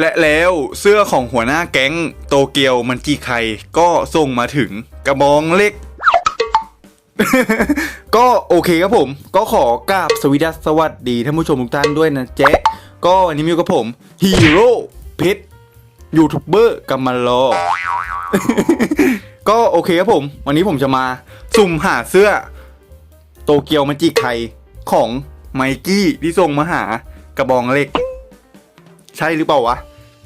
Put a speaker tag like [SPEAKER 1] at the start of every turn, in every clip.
[SPEAKER 1] และแล้วเสื้อของหัวหน้าแก๊งโตเกียวมันจีไคก็ส่งมาถึงกระบองเล็ก ก็โอเคครับผม ก็ขอกราบสวีดัสสวัสดีท่านผู้ชมทุกท่านด้วยนะเจ๊ก็วันนี้มีอยู่กับผมฮีโร่เพชรยูทูบเบอร์กำมารอก็โอเคครับผม วันนี้ผมจะมาสุ่มหาเสื้อ โตเกียวมันจิไคของไมกี้ที่ส่งมาหากระบองเล็ก ใช่หรือเปล่าวะ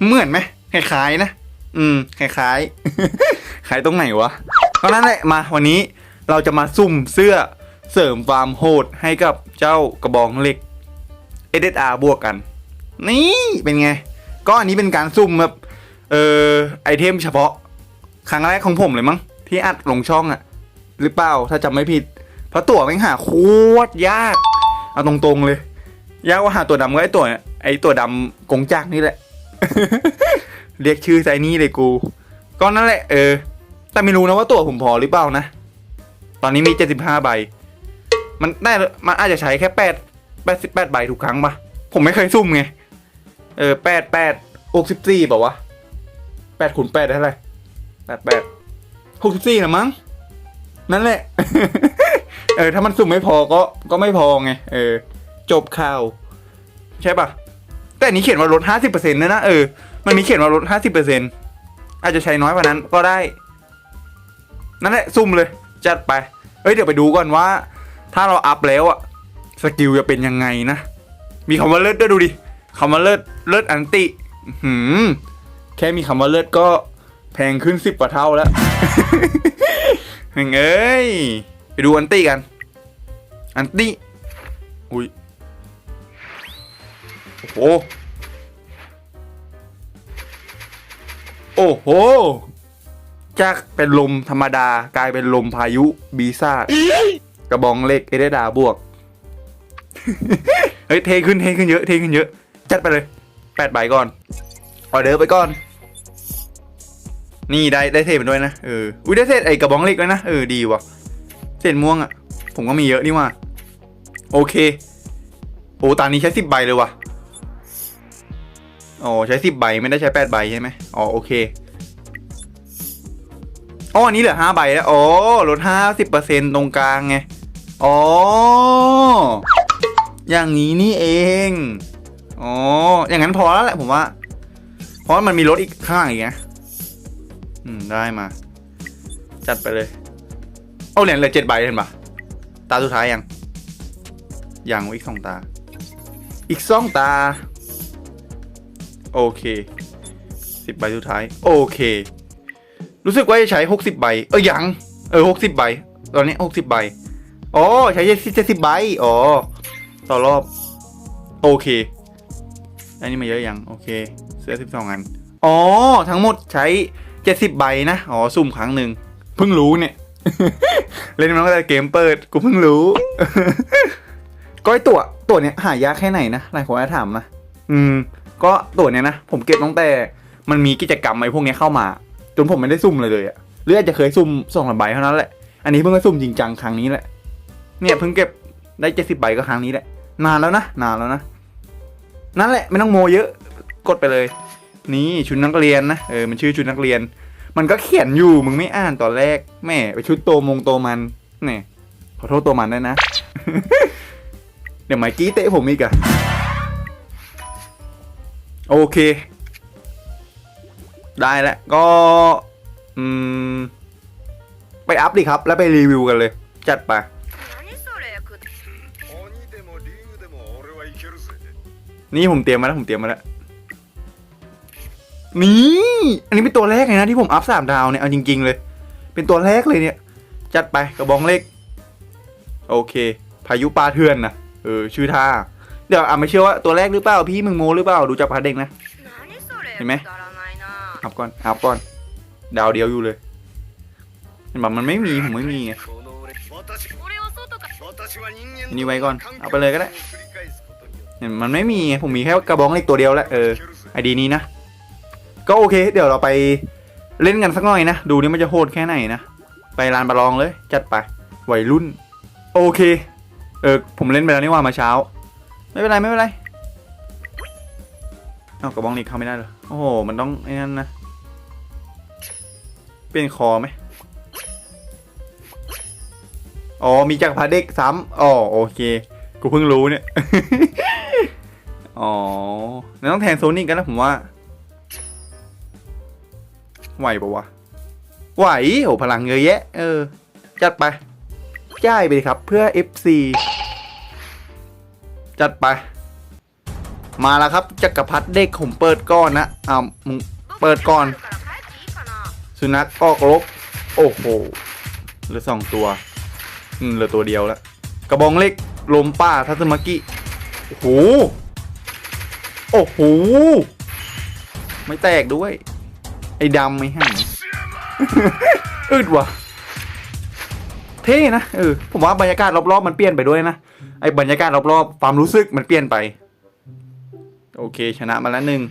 [SPEAKER 1] เหมือนไหมคล้ายๆนะ อืมคล้ายๆคล้ายตรงไหนวะเพราะนั้นแหละมาวันนี้เราจะมาสุ่มเสื้อเสริมความโหดให้กับเจ้ากระบองเหล็ก SSR บวกกัน นี่เป็นไง ก็อันนี้เป็นการสุ่มแบบเออไอเทมเฉพาะ ครั้งแรกของผมเลยมั้งที่อัดลงช่องอะหรือเปล่าถ้าจำไม่ผิด เพราะตั๋วแม่งหาโคตรยาก เอาตรงๆเลย ยากกว่าหาตัวดำก็ไอตัวเนี่ย ไอตัวดำกงจักนี่แหละ เรียกชื่อไซนี่เลยกู ก็นั่นแหละเออ แต่ไม่รู้นะว่าตัวผมพอหรือเปล่านะ ตอนนี้มี75ใบ มันได้มันอาจจะใช้แค่8 88ใบทุกครั้งปะผมไม่เคยซุ่มไง เออ8 8 64เปล่าวะ8คูณ8ได้เท่าไหร่88 64นะมั้ง นั่นแหละ เออ ถ้ามันสุ่มไม่พอก็ก็ไม่พอไง เออ จบข่าว ใช่ปะ แต่อันนี้เขียนว่าลดห้าสิบเปอร์เซ็นต์นะนะเออ มันมีเขียนว่าลดห้าสิบเปอร์เซ็นต์อาจจะใช้น้อยกว่านั้นก็ได้ นั่นแหละซุ่มเลย จัดไป เอ้ยเดี๋ยวไปดูก่อนว่า ถ้าเราอัพแล้วอะสกิลจะเป็นยังไงนะ มีคำว่าเลิศด้วยดูดิคำว่าเลิศเลิศอันติอื้อหืมแค่มีคำว่าเลิศก็แพงขึ้นสิบกว่าเท่าแล้วเฮ้ยเอ้ยไปดูอันตี้กัน อันตี้อุ้ย โอ้โหโอ้โห จากเป็นลมธรรมดากลายเป็นลมพายุบีซ่ากระบองเล็กเอเดดาบวก เฮ้ยเทขึ้นเทขึ้นเยอะเทขึ้นเยอะ จัดไปเลยแปดใบก่อนออเดอร์ไปก่อน นี่ได้ได้เทมันด้วยนะเอออุ้ยได้เศษไอ้กระบองเล็กด้วยนะเออดีว่ะเศษม่วงอะ่ะ ผมก็มีเยอะนี่ว่า โอเค โอ้ตอนนี้ใช้สิบใบเลยว่ะ อ๋อใช้สิบใบไม่ได้ใช้แปดใบใช่ไหมอ๋อโอเคอ๋ออันนี้เหลือห้าใบแล้วอ๋อลดห้าสิบเปอร์เซ็นตรงกลางไงอ๋ออย่างนี้นี่เองอ๋ออย่างนั้นพอแล้วแหละผมว่า เพราะมันมีรถอีกข้างอีกนะอืมได้มา จัดไปเลย เอาเหรียญเหลือเจ็ดใบเห็นปะตาสุดท้ายยังยังอีกสองตา อีกสองตา โอเคสิบใบสุดท้าย โอเค รู้สึกว่าจะใช้หกสิบใบ เออยัง เออหกสิบใบ ตอนนี้หกสิบใบ อ๋อ ใช้เจ็ดสิบใบ อ๋อ ต่อรอบ โอเค อันนี้มาเยอะยัง โอเค เสื้อสิบสองอัน อ๋อ ทั้งหมดใช้เจ็ดสิบใบนะ อ๋อสุ่มครั้งหนึ่ง เพิ่งรู้เนี่ย เล่นมาตั้งแต่เกมเปิด กูเพิ่งรู้ก็ไอตัว ตัวเนี้ยหายากแค่ไหนนะ หลายคนอถามนะ อืม ก็ตัวเนี้ยนะ ผมเก็บตั้งแต่มันมีกิจกรรมไอ้พวกเนี้ยเข้ามา จนผมไม่ได้ซุ่มเลยเลยอะหรืออาจจะเคยซุ่มสองสามใบเท่านั้นแหละ อันนี้เพิ่งมาซุ่มจริงจังครั้งนี้แหละ เนี่ยเพิ่งเก็บได้เจ็ดสิบใบก็ครั้งนี้แหละ นานแล้วนะ นานแล้วนะ นั่นแหละไม่ต้องโมเยอะ กดไปเลย นี่ชุดนักเรียนนะ เออมันชื่อชุดนักเรียน มันก็เขียนอยู่มึงไม่อ่านตอนแรกแม่ไปชุดโตมงโตมันเนี่ยขอโทษตัวมันด้วยนะ เดี๋ยวไมกี้เตะผมอีกอะ โอเค ได้แล้วก็อืมไปอัพดิครับ แล้วไปรีวิวกันเลย จัดไปนี่ผมเตรียมมาแล้วผมเตรียมมาแล้วนี่อันนี้เป็นตัวแรกเลยนะที่ผมอัพสามดาวเนี่ยเอาจริง ๆ เลย เป็นตัวแรกเลยเนี่ย จัดไปกระบองเล็ก โอเค พายุปลาเทือนนะเออชื่อท่า เดี๋ยวอะไม่เชื่อว่าตัวแรกหรือเปล่าพี่มึงโมหรือเปล่าดูจากพาเด็กนะ เห็นไหมอับก่อนอับก่อน ดาวเดียวอยู่เลยมันบอกมันไม่มีผมไม่มีไงนี่ไว้ก่อนเอาไปเลยก็ได้เห็นมันไม่มีผมมีแค่กระบองเล็กตัวเดียวแหละเออไอดีนี้นะก็โอเค เดี๋ยวเราไปเล่นกันสักหน่อยนะ ดูนี่มันจะโหดแค่ไหนนะ ไปลานประลองเลย จัดไปวัยรุ่น โอเค เออผมเล่นไปแล้วนี่ว่ามาเช้า ไม่เป็นไร ไม่เป็นไร เอากระบองเหล็กเข้าไม่ได้เหรอ โอ้โห มันต้องไอ้นั่นนะ เปลี่ยนคอไหมอ๋อ มีจักรพรรดิเด็กซ้ำอ๋อ โอเค กูเพิ่งรู้เนี่ย อ๋อแล้วต้องแทนโซนิกกันนะผมว่า ไหวปะวะ ไหวโหพลังเยอะแยะ เออ จัดไปจ่ายไปครับ เพื่อ FC จัดไป มาแล้วครับจักรพรรดิเด็กผมเปิดก้อนนะอ้ามึงเปิดก่อน สุนัขก็กรบโอ้โหเหลือสองตัว อืมเหลือตัวเดียวแล้วกระบองเล็กลมป้าทัศมากิโอ้โหโอ้โหไม่แตกด้วย ไอ้ดำไม่ห่างอึดวะเท่นะเออผมว่าบรรยากาศรอบๆมันเปลี่ยนไปด้วยนะ ไอ้บรรยากาศรอบๆความรู้สึกมันเปลี่ยนไป โอเค ชนะมาแล้วหนึ่ง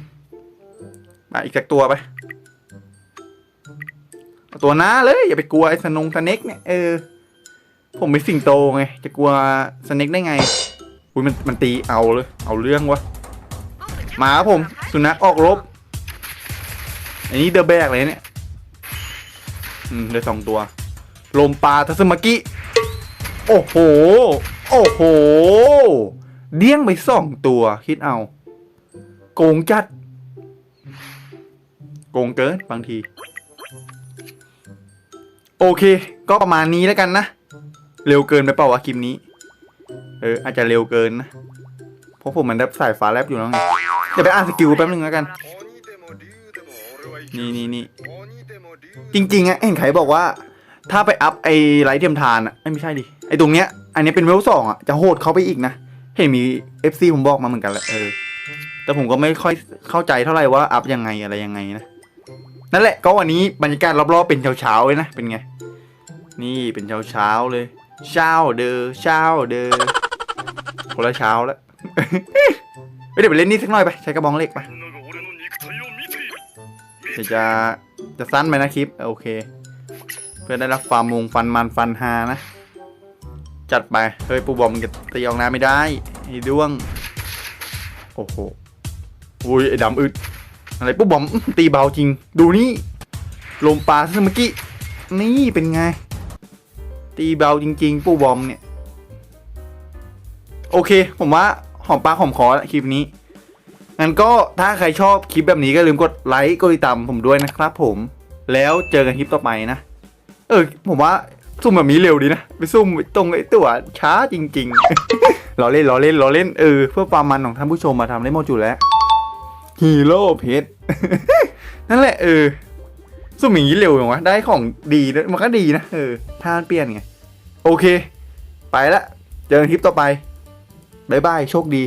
[SPEAKER 1] มาอีกสักตัวไปตัวหน้าเลยอย่าไปกลัวไอ้สนงสเน็กเนี่ยเออผมเป็นสิงโตไง จะกลัวสเน็กได้ไงอุ้ยมันมันตีเอาเลย เอาเรื่องวะมาครับผม สุนัขออกรบ อันนี้เดอะแบกเลยเนี่ย อืมได้สองตัว ลมปลาทัสมากิ โอ้โห โอ้โห เดี้ยงไปสองตัว คิดเอา โกงจัด โกงเกินบางที โอเค ก็ประมาณนี้แล้วกันนะ เร็วเกินไปเปล่าวะคลิปนี้ เออ อาจจะเร็วเกินนะ เพราะผมมันรับสายฟ้าแลบอยู่แล้วไงเดี๋ยวไปอ่านสกิลแป๊บนึงแล้วกัน นี่นี่นี่จริงๆอะเห็นใครบอกว่า ถ้าไปอัพไอ้ไรเทียมทานอะไม่ใช่ดิ ไอ้ตรงเนี้ย อันนี้เป็นเวลสองอะจะโหดเขาไปอีกนะเห็นมีเอฟซีผมบอกมาเหมือนกันแหละเออแต่ผมก็ไม่ค่อยเข้าใจเท่าไหร่ว่าอัพยังไงอะไรยังไงนะนั่นแหละก็วันนี้บรรยากาศรอบๆเป็นเช้าๆเลยนะเป็นไง นี่เป็นเช้าๆเลยเช้าเดอเช้าเดอคนละเช้าแล้วเดี๋ยวไปเล่นนี่สักหน่อยไปใช้กระบองเหล็กไปจะจะสั้นไปนะคลิปโอเค เพื่อได้รับความมงฟันมันฟันฮานะ จัดไป เฮ้ยปูบอมมันจะตีออกน้ำไม่ได้ไอ้ด้วง โอ้โหอุ้ยไอ้ดำอึด อะไรปูบอมตีเบาจริง ดูนี่ลมปลาซึเมื่อกี้ นี่เป็นไง ตีเบาจริง ๆ ปูบอมเนี่ย โอเค ผมว่าหอมปากหอมคอแล้วคลิปนี้ งั้นก็ถ้าใครชอบคลิปแบบนี้ก็ลืมกดไลค์กดติดตามผมด้วยนะครับผม แล้วเจอกันคลิปต่อไปนะ เออผมว่า ซุ่มแบบนี้เร็วดีนะไปซุ่มตรงไอ้ตัวช้าจริงๆล้อเล่นล้อเล่นล้อเล่นเออเพื่อความมันของท่านผู้ชมมาทำได้หมดอยู่แล้วฮีโร่เพชรนั่นแหละเออซุ่มอย่างนี้เร็วอย่างวะได้ของดีมันก็ดีนะเออถ้ามันเปลี่ยนไงโอเค ไปละเจอกันคลิปต่อไปบายบายโชคดี